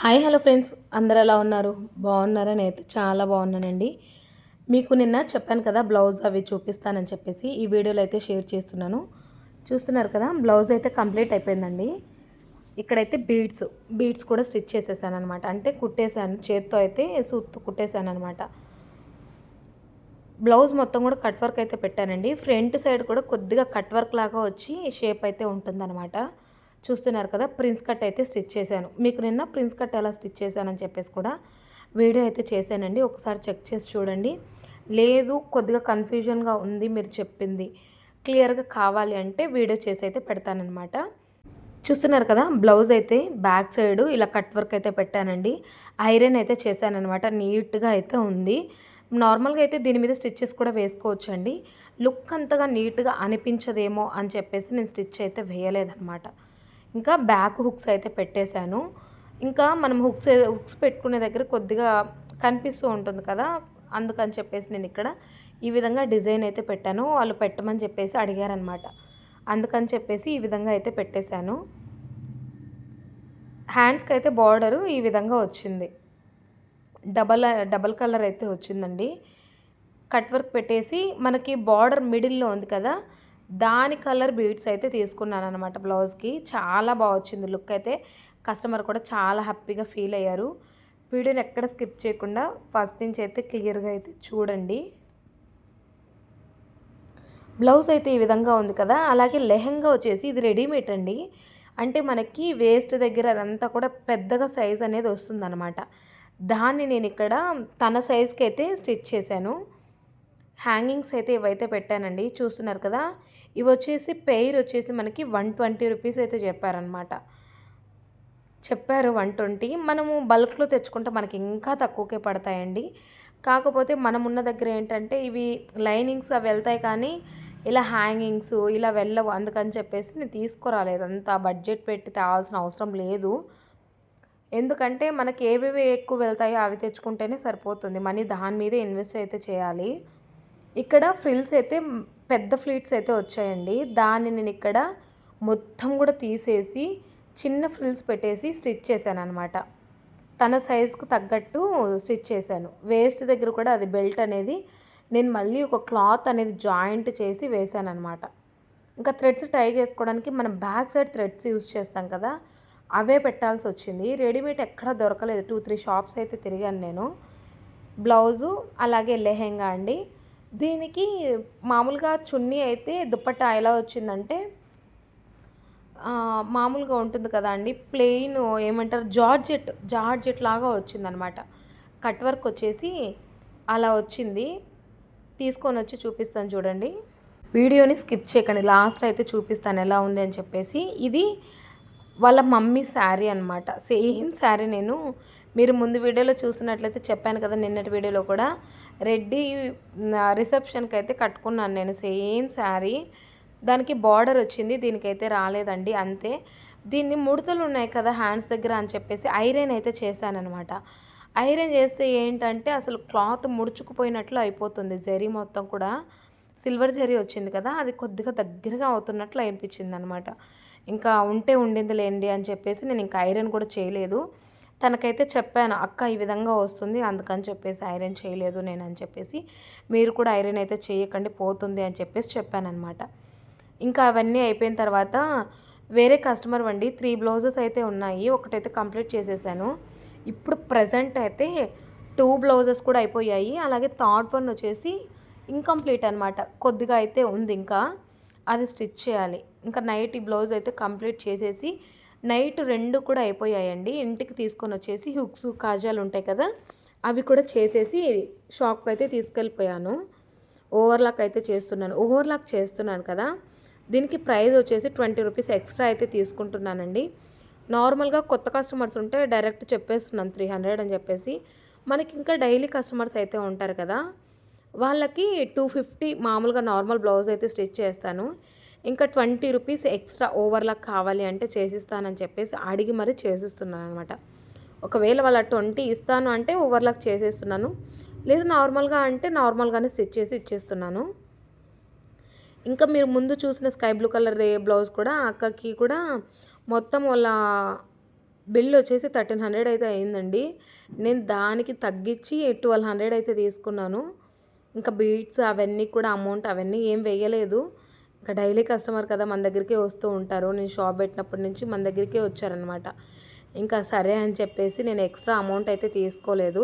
Hi hello friends. అందరు ఎలా ఉన్నారు? బాగున్నారా? నేనైతే చాలా బాగున్నానండి. మీకు నిన్న చెప్పాను కదా బ్లౌజ్ అవి చూపిస్తానని చెప్పేసి. ఈ వీడియోలో అయితే షేర్ చేస్తున్నాను. చూస్తున్నారు కదా బ్లౌజ్ అయితే కంప్లీట్ అయిపోయిందండి. ఇక్కడైతే బీడ్స్ బీడ్స్ కూడా స్టిచ్ చేసేసాను అనమాట అంటే కుట్టేశాను చేత్తో అయితే సూత్ కుట్టేశాను అనమాట బ్లౌజ్ మొత్తం కూడా కట్ వర్క్ అయితే పెట్టానండి. ఫ్రంట్ సైడ్ కూడా కొద్దిగా కట్ వర్క్ లాగా వచ్చి షేప్ అయితే ఉంటుందన్నమాట. చూస్తున్నారు కదా ప్రిన్స్ కట్ అయితే స్టిచ్ చేశాను. మీకు నిన్న ప్రిన్స్ కట్ ఎలా స్టిచ్ చేశానని చెప్పేసి కూడా వీడియో అయితే చేశానండి. ఒకసారి చెక్ చేసి చూడండి. లేదు కొద్దిగా కన్ఫ్యూజన్గా ఉంది మీరు చెప్పింది. క్లియర్గా కావాలి అంటే వీడియో చేసి అయితే పెడతానమాట చూస్తున్నారు కదా బ్లౌజ్ అయితే బ్యాక్ సైడ్ ఇలా కట్ వర్క్ అయితే పెట్టానండి. ఐరన్ అయితే చేశానమాట నీట్గా అయితే ఉంది. నార్మల్గా అయితే దీని మీద స్టిచ్చెస్ కూడా వేసుకోవచ్చు అండి లుక్ అంతగా నీట్గా అనిపించదేమో అని చెప్పేసి నేను స్టిచ్ అయితే వేయలేదన్నమాట. ఇంకా బ్యాక్ హుక్స్ అయితే పెట్టేశాను. ఇంకా మనం హుక్స్ హుక్స్ పెట్టుకునే దగ్గర కొద్దిగా కనిపిస్తూ ఉంటుంది కదా అందుకని చెప్పేసి నేను ఇక్కడ ఈ విధంగా డిజైన్ అయితే పెట్టాను. వాళ్ళు పెట్టమని చెప్పేసి అడిగారనమాట అందుకని చెప్పేసి ఈ విధంగా అయితే పెట్టేశాను. హ్యాండ్స్కి అయితే బార్డరు ఈ విధంగా వచ్చింది. డబల్ డబల్ కలర్ అయితే వచ్చిందండి. కట్ వర్క్ పెట్టేసి మనకి బార్డర్ మిడిల్లో ఉంది కదా దాని కలర్ బీడ్స్ అయితే తీసుకున్నాను అనమాట బ్లౌజ్కి. చాలా బాగా వచ్చింది లుక్ అయితే. కస్టమర్ కూడా చాలా హ్యాపీగా ఫీల్ అయ్యారు. వీడియోని ఎక్కడ స్కిప్ చేయకుండా ఫస్ట్ నుంచి అయితే క్లియర్గా అయితే చూడండి. బ్లౌజ్ అయితే ఈ విధంగా ఉంది కదా? అలాగే లెహంగా వచ్చేసి ఇది రెడీమేడ్ అండి. అంటే మనకి వేస్ట్ దగ్గర అదంతా కూడా పెద్దగా సైజ్ అనేది వస్తుందన్నమాట. దాన్ని నేను ఇక్కడ తన సైజ్కి అయితే స్టిచ్ చేశాను. హ్యాంగింగ్స్ అయితే ఇవైతే పెట్టానండి. చూస్తున్నారు కదా? ఇవి వచ్చేసి పెయిర్ వచ్చేసి మనకి వన్ ట్వంటీ రూపీస్ అయితే చెప్పారనమాట చెప్పారు వన్ ట్వంటీ. మనము బల్క్లో తెచ్చుకుంటే మనకి ఇంకా తక్కువకే పడతాయండి. కాకపోతే మనం ఉన్న దగ్గర ఏంటంటే ఇవి లైనింగ్స్ అవి వెళ్తాయి కానీ ఇలా హ్యాంగింగ్స్ ఇలా వెళ్ళవు. అందుకని చెప్పేసి నేను తీసుకురాలేదు. అంత బడ్జెట్ పెట్టి తేవాల్సిన అవసరం లేదు. ఎందుకంటే మనకి ఏవేవి ఎక్కువ వెళ్తాయో అవి తెచ్చుకుంటేనే సరిపోతుంది. మనీ దాని మీదే ఇన్వెస్ట్ అయితే చేయాలి. ఇక్కడ ఫ్రిల్స్ అయితే పెద్ద ఫ్లీట్స్ అయితే వచ్చాయండి. దాన్ని నేను ఇక్కడ మొత్తం కూడా తీసేసి చిన్న ఫ్రిల్స్ పెట్టేసి స్టిచ్ చేశాను అనమాట తన సైజ్కు తగ్గట్టు స్టిచ్ చేశాను. వేస్ట్ దగ్గర కూడా అది బెల్ట్ అనేది నేను మళ్ళీ ఒక క్లాత్ అనేది జాయింట్ చేసి వేసాను అనమాట ఇంకా థ్రెడ్స్ టై చేసుకోవడానికి మనం బ్యాక్ సైడ్ థ్రెడ్స్ యూజ్ చేస్తాం కదా అవే పెట్టాల్సి వచ్చింది. రెడీమేడ్ ఎక్కడ దొరకలేదు. టూ త్రీ షాప్స్ అయితే తిరిగాను నేను. బ్లౌజు అలాగే లెహెంగా అండి. దీనికి మామూలుగా చున్నీ అయితే దుప్పట్టా ఎలా వచ్చిందంటే మామూలుగా ఉంటుంది కదా అండి ప్లెయిన్ ఏమంటారు జార్జెట్ జార్జెట్ లాగా వచ్చిందనమాట. కట్ వర్క్ వచ్చేసి అలా వచ్చింది. తీసుకొని వచ్చి చూపిస్తాను చూడండి. వీడియోని స్కిప్ చేయకండి లాస్ట్లో అయితే చూపిస్తాను ఎలా ఉంది అని చెప్పేసి. ఇది వాళ్ళ మమ్మీ శారీ అనమాట సేమ్ శారీ నేను మీరు ముందు వీడియోలో చూసినట్లయితే చెప్పాను కదా నిన్నటి వీడియోలో కూడా. రెడ్డి రిసెప్షన్కి అయితే కట్టుకున్నాను నేను సేమ్ శారీ. దానికి బార్డర్ వచ్చింది దీనికైతే రాలేదండి అంతే. దీన్ని ముడతలు ఉన్నాయి కదా హ్యాండ్స్ దగ్గర అని చెప్పేసి ఐరన్ అయితే చేశానమాట ఐరన్ చేస్తే ఏంటంటే అసలు క్లాత్ ముడుచుకుపోయినట్లు అయిపోతుంది జరీ మొత్తం కూడా. సిల్వర్ జరీ వచ్చింది కదా అది కొద్దిగా దగ్గరగా అవుతున్నట్లు అనిపించింది అనమాట ఇంకా ఉంటే ఉండింది లేండి అని చెప్పేసి నేను ఇంకా ఐరన్ కూడా చేయలేదు. తనకైతే చెప్పాను అక్క ఈ విధంగా వస్తుంది అందుకని చెప్పేసి ఐరన్ చేయలేదు నేను అని చెప్పేసి. మీరు కూడా ఐరన్ అయితే చేయకండి పోతుంది అని చెప్పేసి చెప్పానమాట ఇంకా అవన్నీ అయిపోయిన తర్వాత వేరే కస్టమర్ వండి త్రీ బ్లౌజెస్ అయితే ఉన్నాయి ఒకటైతే కంప్లీట్ చేసేసాను. ఇప్పుడు ప్రజెంట్ అయితే టూ బ్లౌజెస్ కూడా అయిపోయాయి అలాగే థర్డ్ వన్ వచ్చేసి ఇంకంప్లీట్ అనమాట కొద్దిగా అయితే ఉంది ఇంకా అది స్టిచ్ చేయాలి. ఇంకా నైట్ ఈ బ్లౌజ్ అయితే కంప్లీట్ చేసేసి నైట్ రెండు కూడా అయిపోయాయండి. ఇంటికి తీసుకొని వచ్చేసి హుక్స్ కాజాలు ఉంటాయి కదా అవి కూడా చేసేసి షాప్కి అయితే తీసుకెళ్ళిపోయాను. ఓవర్లాక్ అయితే చేస్తున్నాను. ఓవర్లాక్ చేస్తున్నాను కదా దీనికి ప్రైస్ వచ్చేసి ట్వంటీ రూపీస్ ఎక్స్ట్రా అయితే తీసుకుంటున్నానండి. నార్మల్గా కొత్త కస్టమర్స్ ఉంటే డైరెక్ట్ చెప్పేస్తున్నాను త్రీ హండ్రెడ్ అని చెప్పేసి. మనకి ఇంకా డైలీ కస్టమర్స్ అయితే ఉంటారు కదా వాళ్ళకి టూ ఫిఫ్టీ మామూలుగా నార్మల్ బ్లౌజ్ అయితే స్టిచ్ చేస్తాను. ఇంకా ట్వంటీ రూపీస్ ఎక్స్ట్రా ఓవర్లాక్ కావాలి అంటే చేసిస్తానని చెప్పేసి అడిగి మరీ చేసిస్తున్నాను అనమాట ఒకవేళ వాళ్ళ ట్వంటీ ఇస్తాను అంటే ఓవర్లాక్ చేసేస్తున్నాను. లేదు నార్మల్గా అంటే నార్మల్గానే స్టిచ్ చేసి ఇచ్చేస్తున్నాను. ఇంకా మీరు ముందు చూసిన స్కై బ్లూ కలర్ బ్లౌజ్ కూడా అక్కకి కూడా మొత్తం వాళ్ళ బిల్ వచ్చేసి థర్టీన్ హండ్రెడ్ అయితే అయిందండి. నేను దానికి తగ్గించి ట్వెల్వ్ హండ్రెడ్ అయితే తీసుకున్నాను. ఇంకా బీట్స్ అవన్నీ కూడా అమౌంట్ అవన్నీ ఏం వేయలేదు. ఇంకా డైలీ కస్టమర్ కదా మన దగ్గరికే వస్తూ ఉంటారు. నేను షాప్ పెట్టినప్పటి నుంచి మన దగ్గరికే వచ్చారనమాట ఇంకా సరే అని చెప్పేసి నేను ఎక్స్ట్రా అమౌంట్ అయితే తీసుకోలేదు.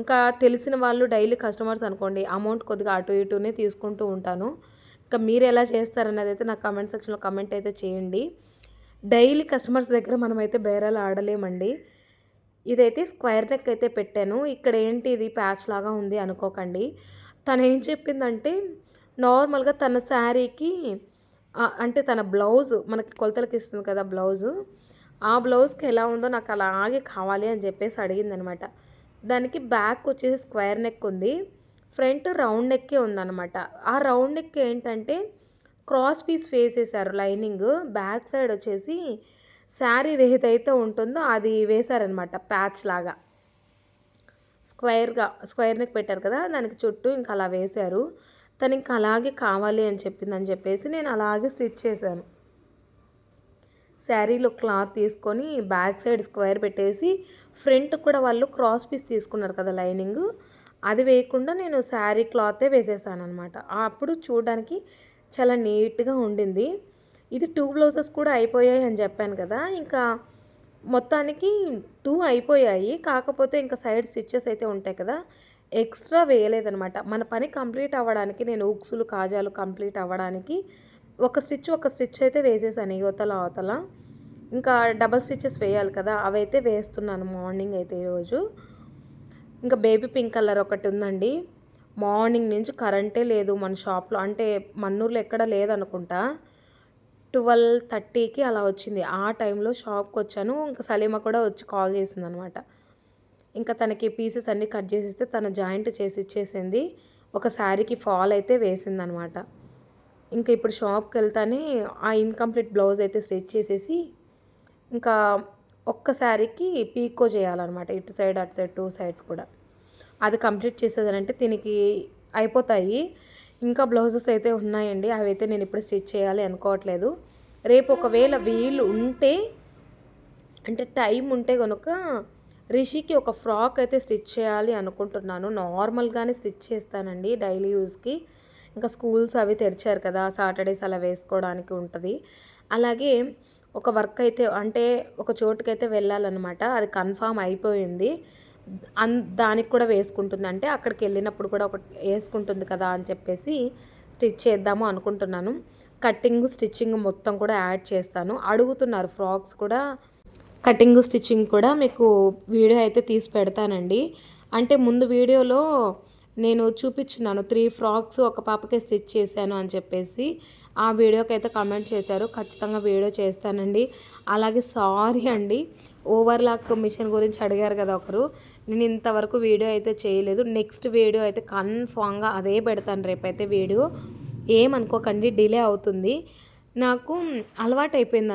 ఇంకా తెలిసిన వాళ్ళు డైలీ కస్టమర్స్ అనుకోండి అమౌంట్ కొద్దిగా అటు ఇటునే తీసుకుంటూ ఉంటాను. ఇంకా మీరు ఎలా చేస్తారన్నది అయితే నాకు కమెంట్ సెక్షన్లో కమెంట్ అయితే చేయండి. డైలీ కస్టమర్స్ దగ్గర మనమైతే బేరాలు ఆడలేమండి. ఇదైతే స్క్వేర్ నెక్ అయితే పెట్టాను. ఇక్కడ ఏంటి ఇది ప్యాచ్ లాగా ఉంది అనుకోకండి. తను ఏం చెప్పిందంటే నార్మల్గా తన శారీకి అంటే తన బ్లౌజ్ మనకి కొలతలకి ఇస్తుంది కదా బ్లౌజు ఆ బ్లౌజ్కి ఎలా ఉందో నాకు అలాగే కావాలి అని చెప్పేసి అడిగింది అనమాట దానికి బ్యాక్ వచ్చేసి స్క్వేర్ నెక్ ఉంది ఫ్రంట్ రౌండ్ నెక్కే ఉందన్నమాట ఆ రౌండ్ నెక్ ఏంటంటే క్రాస్ పీస్ వేసేసారు లైనింగ్ బ్యాక్ సైడ్ వచ్చేసి శారీ ఏదైతే ఉంటుందో అది వేశారనమాట ప్యాచ్ లాగా. స్క్వేర్గా స్క్వేర్ నెక్ పెట్టారు కదా దానికి చుట్టూ ఇంకా అలా వేశారు. తను ఇంకా అలాగే కావాలి అని చెప్పిందని చెప్పేసి నేను అలాగే స్టిచ్ చేశాను. శారీలో క్లాత్ తీసుకొని బ్యాక్ సైడ్ స్క్వేర్ పెట్టేసి ఫ్రంట్ కూడా వాళ్ళు క్రాస్ పీస్ తీసుకున్నారు కదా లైనింగ్. అది వేయకుండా నేను శారీ క్లాతే వేసేసాను అనమాట అప్పుడు చూడడానికి చాలా నీట్గా ఉండింది. ఇది టూ బ్లౌజెస్ కూడా అయిపోయాయి అని చెప్పాను కదా. ఇంకా మొత్తానికి టూ అయిపోయాయి. కాకపోతే ఇంకా సైడ్ స్టిచ్చెస్ అయితే ఉంటాయి కదా. ఎక్స్ట్రా వేయలేదనమాట మన పని కంప్లీట్ అవ్వడానికి నేను ఉక్సులు కాజాలు కంప్లీట్ అవ్వడానికి ఒక స్టిచ్ ఒక స్టిచ్ అయితే వేసేసాను యువతల అవతల ఇంకా డబల్ స్టిచెస్ వేయాలి కదా అవైతే వేస్తున్నాను మార్నింగ్ అయితే ఈరోజు ఇంకా బేబీ పింక్ కలర్ ఒకటి ఉందండి. మార్నింగ్ నుంచి కరెంటే లేదు మన షాప్లో. అంటే మన్నూరులో ఎక్కడ లేదనుకుంటా. ట్వెల్వ్ థర్టీకి అలా వచ్చింది. ఆ టైంలో షాప్కి వచ్చాను ఇంకా సలీమా కూడా వచ్చి కాల్ చేసింది అనమాట ఇంకా తనకి పీసెస్ అన్నీ కట్ చేసిస్తే తన జాయింట్ చేసి ఇచ్చేసింది. ఒక శారీకి ఫాల్ అయితే వేసిందనమాట. ఇంకా ఇప్పుడు షాప్కి వెళ్తానే ఆ ఇన్కంప్లీట్ బ్లౌజ్ అయితే స్టిచ్ చేసేసి ఇంకా ఒక్క శారీకి పీకో చేయాలన్నమాట. ఇటు సైడ్ అటు సైడ్ టూ సైడ్స్ కూడా. అది కంప్లీట్ చేసేదనంటే దీనికి అయిపోతాయి. ఇంకా బ్లౌజెస్ అయితే ఉన్నాయండి. అవి అయితే నేను ఇప్పుడు స్టిచ్ చేయాలి అనుకోవట్లేదు. రేపు ఒకవేళ వీలు ఉంటే అంటే టైం ఉంటే కనుక రిషికి ఒక ఫ్రాక్ అయితే స్టిచ్ చేయాలి అనుకుంటున్నాను. నార్మల్గానే స్టిచ్ చేస్తానండి డైలీ యూస్కి ఇంకా స్కూల్స్ అవి తెరిచారు కదా సాటర్డేస్ అలా వేసుకోవడానికి ఉంటుంది. అలాగే ఒక వర్క్ అయితే అంటే ఒక చోటుకైతే వెళ్ళాలన్నమాట. అది కన్ఫామ్ అయిపోయింది. అన్ దానికి కూడా వేసుకుంటుంది. అంటే అక్కడికి వెళ్ళినప్పుడు కూడా ఒకటి వేసుకుంటుంది కదా అని చెప్పేసి స్టిచ్ చేద్దాము అనుకుంటున్నాను. కటింగ్ స్టిచ్చింగ్ మొత్తం కూడా యాడ్ చేస్తాను. అడుగుతున్నారు ఫ్రాక్స్ కూడా. కటింగ్ స్టిచ్చింగ్ కూడా మీకు వీడియో అయితే తీసి పెడతానండి. అంటే ముందు వీడియోలో నేను చూపించున్నాను త్రీ ఫ్రాక్స్ ఒక పాపకే స్టిచ్ చేశాను అని చెప్పేసి. ఆ వీడియోకి అయితే కమెంట్ చేశారు ఖచ్చితంగా వీడియో చేస్తానండి. అలాగే సారీ అండి ఓవర్లాక్ మిషన్ గురించి అడిగారు కదా ఒకరు. నేను ఇంతవరకు వీడియో అయితే చేయలేదు. నెక్స్ట్ వీడియో అయితే కన్ఫామ్గా అదే పెడతాను రేపైతే వీడియో. ఏమనుకోకండి డిలే అవుతుంది. నాకు అలవాటు అయిపోయింది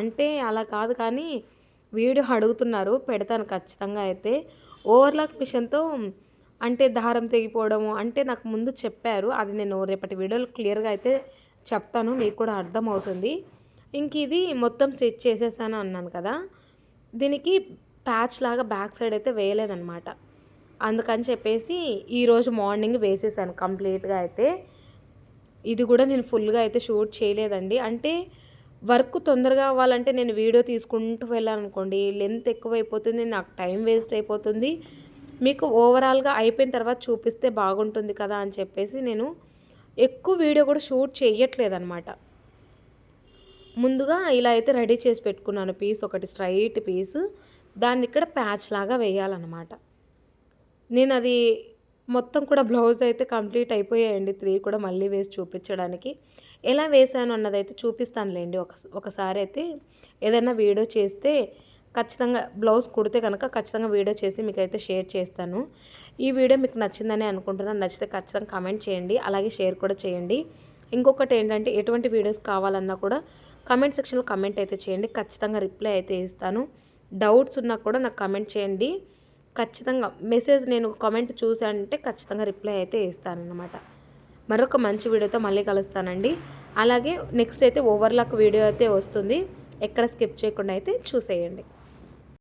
అంటే అలా కాదు కానీ వీడియో అడుగుతున్నారు పెడతాను ఖచ్చితంగా అయితే. ఓవర్లాక్ మిషన్తో అంటే దారం తెగిపోవడము అంటే నాకు ముందు చెప్పారు అది నేను రేపటి వీడియోలో క్లియర్గా అయితే చెప్తాను మీకు కూడా అర్థమవుతుంది. ఇంక ఇది మొత్తం స్టిచ్ చేసేసాను అన్నాను కదా దీనికి ప్యాచ్ లాగా బ్యాక్ సైడ్ అయితే వేయలేదన్నమాట. అందుకని చెప్పేసి ఈరోజు మార్నింగ్ వేసేసాను కంప్లీట్గా అయితే. ఇది కూడా నేను ఫుల్గా అయితే షూట్ చేయలేదండి. అంటే వర్క్ తొందరగా అవ్వాలంటే నేను వీడియో తీసుకుంటూ వెళ్ళాను అనుకోండి లెంత్ ఎక్కువైపోతుంది నాకు టైం వేస్ట్ అయిపోతుంది. మీకు ఓవరాల్గా అయిపోయిన తర్వాత చూపిస్తే బాగుంటుంది కదా అని చెప్పేసి నేను ఎక్కువ వీడియో కూడా షూట్ చేయట్లేదన్నమాట ముందుగా ఇలా అయితే రెడీ చేసి పెట్టుకున్నాను పీస్ ఒకటి స్ట్రైట్ పీస్. దాన్ని ఇక్కడ ప్యాచ్ లాగా వేయాలన్నమాట. నేను అది మొత్తం కూడా బ్లౌజ్ అయితే కంప్లీట్ అయిపోయాయండి. త్రీ కూడా మళ్ళీ వేసి చూపించడానికి. ఎలా వేసాను అన్నదైతే చూపిస్తానులేండి. ఒక ఒకసారి అయితే ఏదైనా వీడియో చేస్తే ఖచ్చితంగా బ్లౌజ్ కుడితే కనుక ఖచ్చితంగా వీడియో చేసి మీకు అయితే షేర్ చేస్తాను. ఈ వీడియో మీకు నచ్చిందని అనుకుంటున్నాను. నచ్చితే ఖచ్చితంగా కమెంట్ చేయండి. అలాగే షేర్ కూడా చేయండి. ఇంకొకటి ఏంటంటే ఎటువంటి వీడియోస్ కావాలన్నా కూడా కమెంట్ సెక్షన్లో కమెంట్ అయితే చేయండి. ఖచ్చితంగా రిప్లై అయితే ఇస్తాను. డౌట్స్ ఉన్నా కూడా నాకు కమెంట్ చేయండి. ఖచ్చితంగా మెసేజ్ నేను కామెంట్ చూసానంటే ఖచ్చితంగా రిప్లై అయితే ఇస్తానన్నమాట. మరొక మంచి వీడియోతో మళ్ళీ కలుస్తానండి. అలాగే నెక్స్ట్ అయితే ఓవర్లాక్ వీడియో అయితే వస్తుంది. ఎక్కడ స్కిప్ చేయకుండా అయితే చూసేయండి.